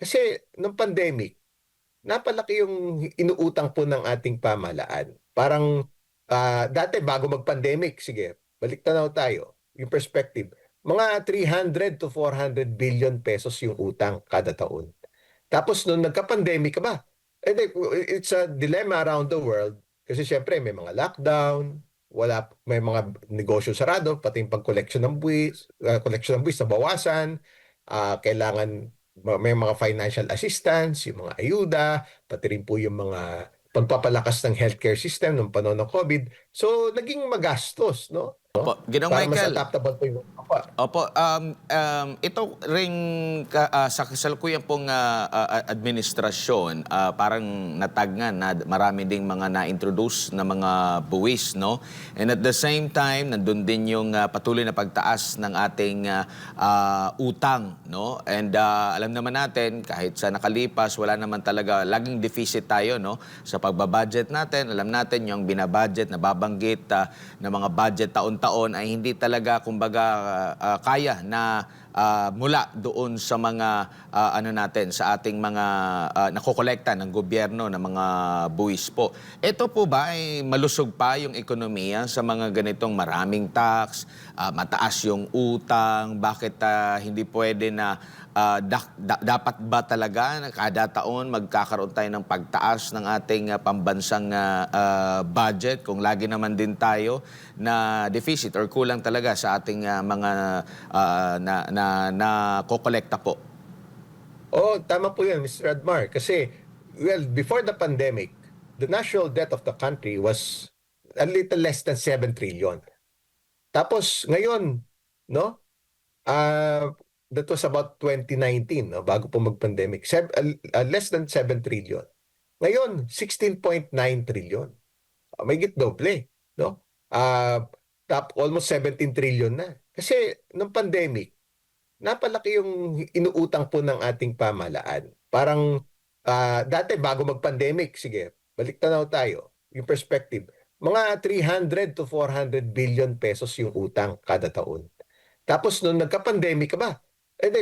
Kasi nung pandemic, napalaki yung inuutang po ng ating pamahalaan. Parang ah, dati bago mag-pandemic, sige, balik tanaw tayo, yung perspective. Mga 300 to 400 billion pesos yung utang kada taon. Tapos nung nagka-pandemic ka ba, eh, it's a dilemma around the world kasi syempre may mga lockdown, wala may mga negosyo sarado, pati yung pag-collection ng buwis, uh, collection ng buwis nabawasan, ah, kailangan may mga financial assistance, yung mga ayuda, pati rin po yung mga pagpapalakas ng healthcare system nung panahon ng COVID. So, naging magastos, no? Opo, Ginong Para mas Michael. adaptable po yung apa. Opo, um, um, ito ring ah, sa kasalukuyan pong ah, ah, administrasyon, ah, parang natagnan na marami ding mga na-introduce na mga buwis, no? And at the same time, nandun din yung ah, patuloy na pagtaas ng ating ah, ah, utang, no? And ah, alam naman natin, kahit sa nakalipas, wala naman talaga, laging deficit tayo, no? Sa pagbabudget natin, alam natin yung binabudget, nababanggit ah, na mga budget taon-taon ay hindi talaga, kumbaga, ah, kaya na ah, mula doon sa mga ah, ano natin sa ating mga uh, nakokolekta ng gobyerno ng mga buwis po. Ito po ba ay malusog pa yung ekonomiya sa mga ganitong maraming tax, ah, mataas yung utang, bakit ah, hindi pwede na ah, dak- da- dapat ba talaga kada taon magkakaroon tayo ng pagtaas ng ating ah, pambansang ah, budget kung lagi naman din tayo na deficit or kulang talaga sa ating ah, mga ah, na na na kokolekta po. Oh, tama po yan, Mr. Admar. Kasi, well, before the pandemic, the national debt of the country was a little less than 7 trillion. Tapos, ngayon, no? Uh, that was about 2019, no? bago po mag-pandemic. Uh, less than 7 trillion. Ngayon, 16.9 trillion. Uh, may git doble, no? Uh, top almost 17 trillion na. Kasi nung pandemic, napalaki yung inuutang po ng ating pamahalaan. Parang ah, dati bago mag-pandemic, sige, balik tanaw tayo, yung perspective. Mga 300 to 400 billion pesos yung utang kada taon. Tapos nung nagka-pandemic ka ba, eh,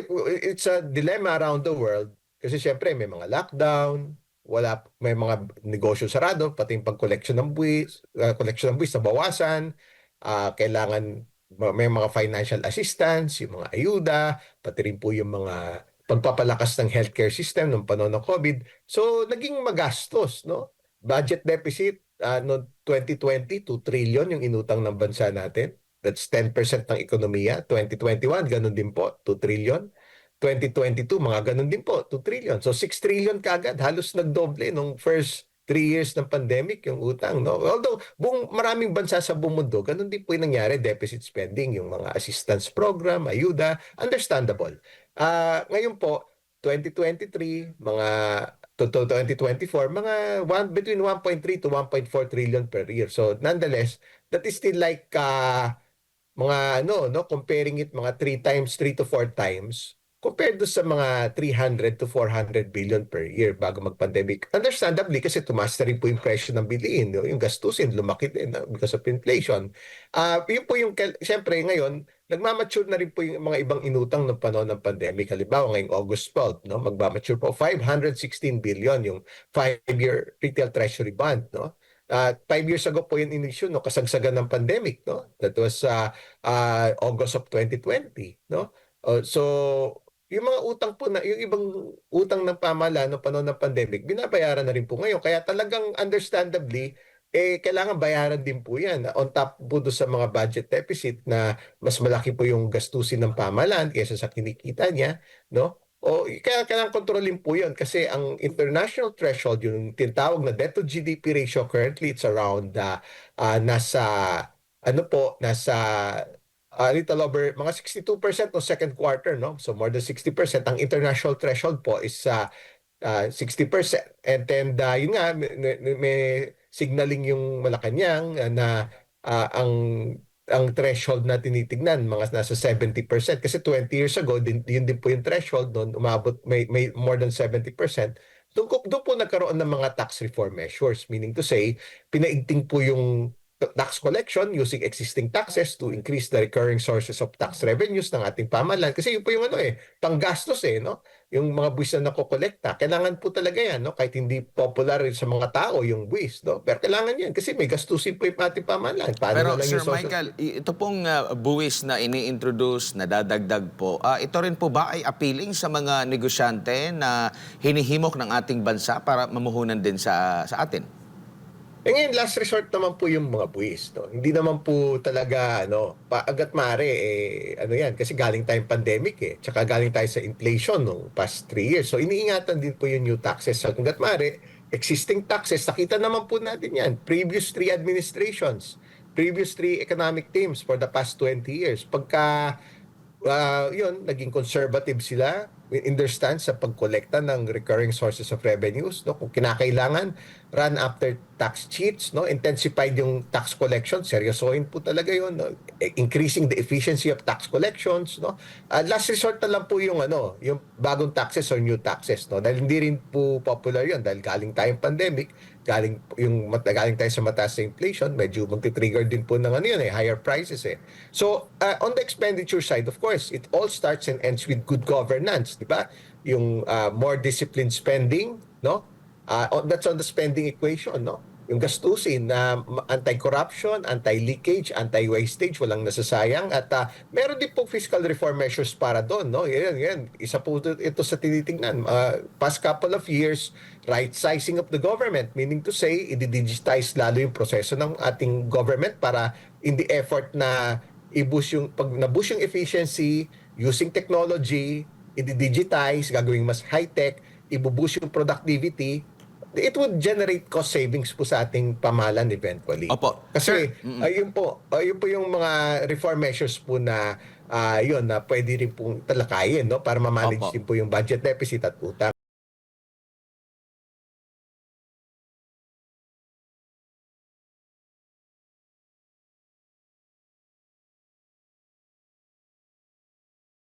it's a dilemma around the world kasi syempre may mga lockdown, wala may mga negosyo sarado, pati yung pag-collection ng buwis, uh, collection ng buwis nabawasan, ah, kailangan may mga financial assistance, yung mga ayuda, pati rin po yung mga pagpapalakas ng healthcare system nung panahon ng COVID. So, naging magastos, no? Budget deficit uh, noong 2020, 2 trillion yung inutang ng bansa natin. That's 10% ng ekonomiya. 2021, ganun din po, 2 trillion. 2022, mga ganun din po, 2 trillion. So 6 trillion kagad, halos nagdoble nung first three years ng pandemic yung utang. No? Although buong, maraming bansa sa buong mundo, ganun din po yung nangyari, deficit spending, yung mga assistance program, ayuda, understandable. Ah, ngayon po, 2023, mga to 2024, mga one, between 1.3 to 1.4 trillion per year. So nonetheless, that is still like uh, mga ano, no, comparing it mga 3 times, 3 to 4 times compared do sa mga 300 to 400 billion per year bago mag-pandemic. Understandably, kasi tumaas na rin po yung presyo ng bilihin. Yung gastusin, lumaki din because of inflation. Uh, yun po yung, siyempre ngayon, nagmamature na rin po yung mga ibang inutang ng panahon ng pandemic. Halimbawa, ngayong August 12, no? magmamature po 516 billion yung 5-year retail treasury bond. No? Uh, five years ago po yung inisyu, no? kasagsagan ng pandemic. No? That was uh, uh, August of 2020. No? Uh, so, yung mga utang po na, yung ibang utang ng pamahalaan noong panahon ng pandemic, binabayaran na rin po ngayon. Kaya talagang understandably, eh, kailangan bayaran din po yan. On top po doon sa mga budget deficit na mas malaki po yung gastusin ng pamahalaan kaysa sa kinikita niya. No? O kaya kailangan kontrolin po yun kasi ang international threshold, yung tinatawag na debt to GDP ratio currently, it's around uh, uh, nasa ano po, nasa a little over mga 62% no second quarter no? So more than 60% ang international threshold po is uh, uh, 60% and then uh, yun nga may, may signaling yung Malacanang uh, na uh, ang ang threshold na tinitignan mga nasa 70% kasi 20 years ago din yun din po yung threshold doon umabot may, may more than 70% doon, doon po nagkaroon ng mga tax reform measures. Meaning to say pinaigting po yung tax collection using existing taxes to increase the recurring sources of tax revenues ng ating pamahalaan. Kasi yun po yung ano eh, panggastos eh, no? yung mga buwis na nakokolekta. Kailangan po talaga yan, no? kahit hindi popular sa mga tao yung buwis. No? Pero kailangan yan kasi may gastusin po yung ating pamahalaan. Paano Pero lang Sir social- Michael, ito pong ah, buwis na ini-introduce, na dadagdag po, ah, ito rin po ba ay appealing sa mga negosyante na hinihimok ng ating bansa para mamuhunan din sa sa atin? Eh ngayon, last resort naman po yung mga buwis. No? Hindi naman po talaga, ano, pa, agad mare, eh, ano yan, kasi galing tayong pandemic eh. Tsaka galing tayo sa inflation no, past three years. So iniingatan din po yung new taxes. So hanggat mare, existing taxes, nakita naman po natin yan. Previous three administrations, previous three economic teams for the past 20 years. Pagka uh, yun, naging conservative sila in their stance sa pagkolekta ng recurring sources of revenues. No? Kung kinakailangan, run after tax cheats, no? intensified yung tax collection, seryosohin po talaga yun. No? Eh, Increasing the efficiency of tax collections. No? Ah, last resort na lang po yung, ano, yung bagong taxes or new taxes. No? Dahil hindi rin po popular yun dahil galing tayong pandemic, galing yung galing tayo sa mataas na inflation, medyo magti-trigger din po ng ano yun eh, higher prices eh. So, uh, on the expenditure side, of course, it all starts and ends with good governance, di ba? Yung uh, more disciplined spending, no? Uh, that's on the spending equation, no? Yung gastusin na ma- anti-corruption, anti-leakage, anti-wastage, walang nasasayang at uh, meron din po fiscal reform measures para doon, no? Yan, yan. Isa po ito sa tinitingnan. Uh, past couple of years, right sizing of the government, meaning to say, i-digitize lalo yung proseso ng ating government para in the effort na i-boost yung, pag na-boost yung efficiency, using technology, i-digitize, gagawing mas high-tech, i-boost yung productivity, it would generate cost savings po sa ating pamahalan eventually. Opo. Kasi ayun po, ayun po yung mga reform measures po na ah, yun na pwede rin pong talakayin no para ma-manage din po yung budget deficit at utang.